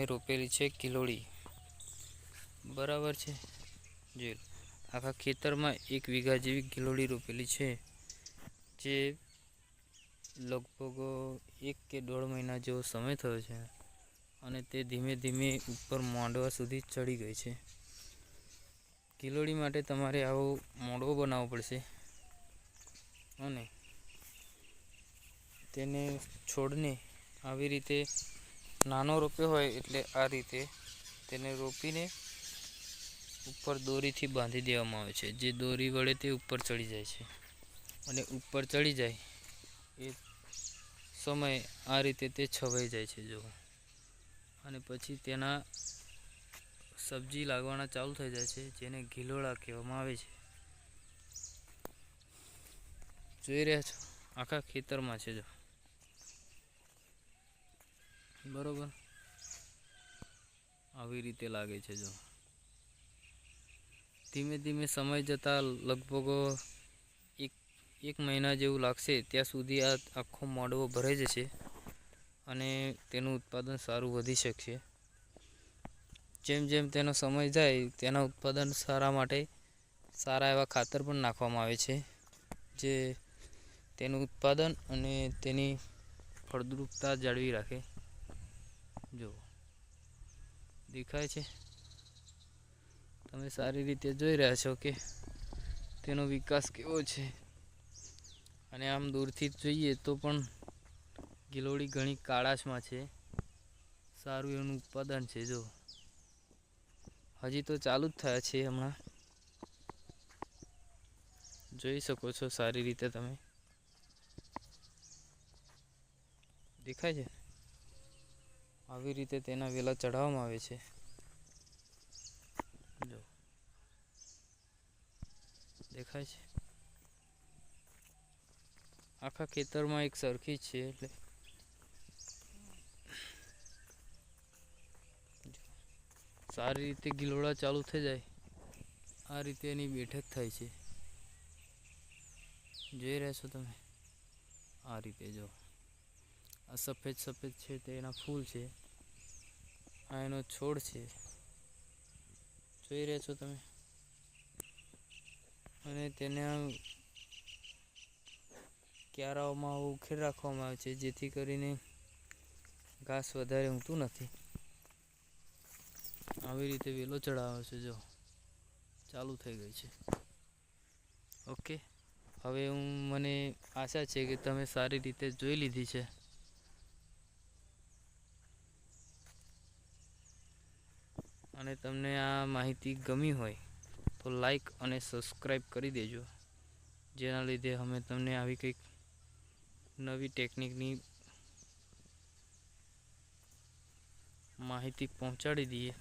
અમે રોપેલી છે કિલોડી બરાબર છે? જે આખા ખેતરમાં એક વીઘા જેવી કિલોડી રોપેલી છે, જે લગભગ એક કે દોઢ મહિના જેવો સમય થયો છે અને તે ધીમે ધીમે ઉપર માંડવા સુધી ચડી ગઈ છે. કિલોડી માટે તમારે આવો મોડવો બનાવવો પડશે અને તેને છોડને આવી રીતે નાનો રોપ્યો હોય એટલે આ રીતે તેને રોપીને ઉપર દોરીથી બાંધી દેવામાં આવે છે. જે દોરી વડે તે ઉપર ચડી જાય છે. અને ઉપર ચડી જાય એ સમયે આ રીતે તે છવાઈ જાય છે જો અને પછી તેના સબ્જી લાગવાના ચાલુ થઈ જાય છે, જેને ઘીલોળા કહેવામાં આવે છે. જોઈ રહ્યા છો? આખા ખેતરમાં છે જો બરોબર. આવી રીતે લાગે છે જો. ધીમે ધીમે સમય જતાં લગભગ એક એક મહિના જેવું લાગશે ત્યાં સુધી આ આખો મોડવો ભરાઈ જશે અને તેનું ઉત્પાદન સારું વધી શકશે. જેમ જેમ તેનો સમય જાય તેના ઉત્પાદન સારા માટે સારા એવા ખાતર પણ નાખવામાં આવે છે, જે તેનું ઉત્પાદન અને તેની ફળદ્રુપતા જાળવી રાખે. જો દેખાય છે? તમે સારી રીતે જોઈ રહ્યા છો કે તેનો વિકાસ કેવો છે? અને આમ દૂરથી જોઈએ તો પણ ગિલોડી ઘણી કાળાશમાં છે. સારું એનું ઉત્પાદન છે જો હજી તો ચાલુ જ થયા છે હમણાં. જોઈ શકો છો સારી રીતે તમે. દેખાય છે? આવી રીતે તેના વેલા ચઢાવવામાં આવે છે. જો. દેખાય છે? આખા ખેતરમાં એક સરખી છે એટલે. સારી રીતે ગિલોડા ચાલુ થઈ જાય. આ રીતે એની બેઠક થાય છે. જોઈ રહ્યા છો તમે? આ રીતે, જો. આ સફેદ સફેદ છે તે એના ફૂલ છે. આ એનો છોડ છે. જોઈ રહ્યા છો તમે? અને તેને ક્યારાઓમાં ઉખેર રાખવામાં આવે છે, જેથી કરીને ઘાસ વધારે ઊંઘતું નથી. આવી રીતે વેલો ચડાવે છે, જો. ચાલુ થઈ ગઈ છે. ઓકે. હવે હું, મને આશા છે કે તમે સારી રીતે જોઈ લીધી છે. અને તમને આ માહિતી ગમી હોય, તો લાઈક અને સબસ્ક્રાઈબ કરી દેજો. જેના લીધે અમે તમને આવી કંઈક નવી ટેકનિકની માહિતી પહોંચાડી દઈએ.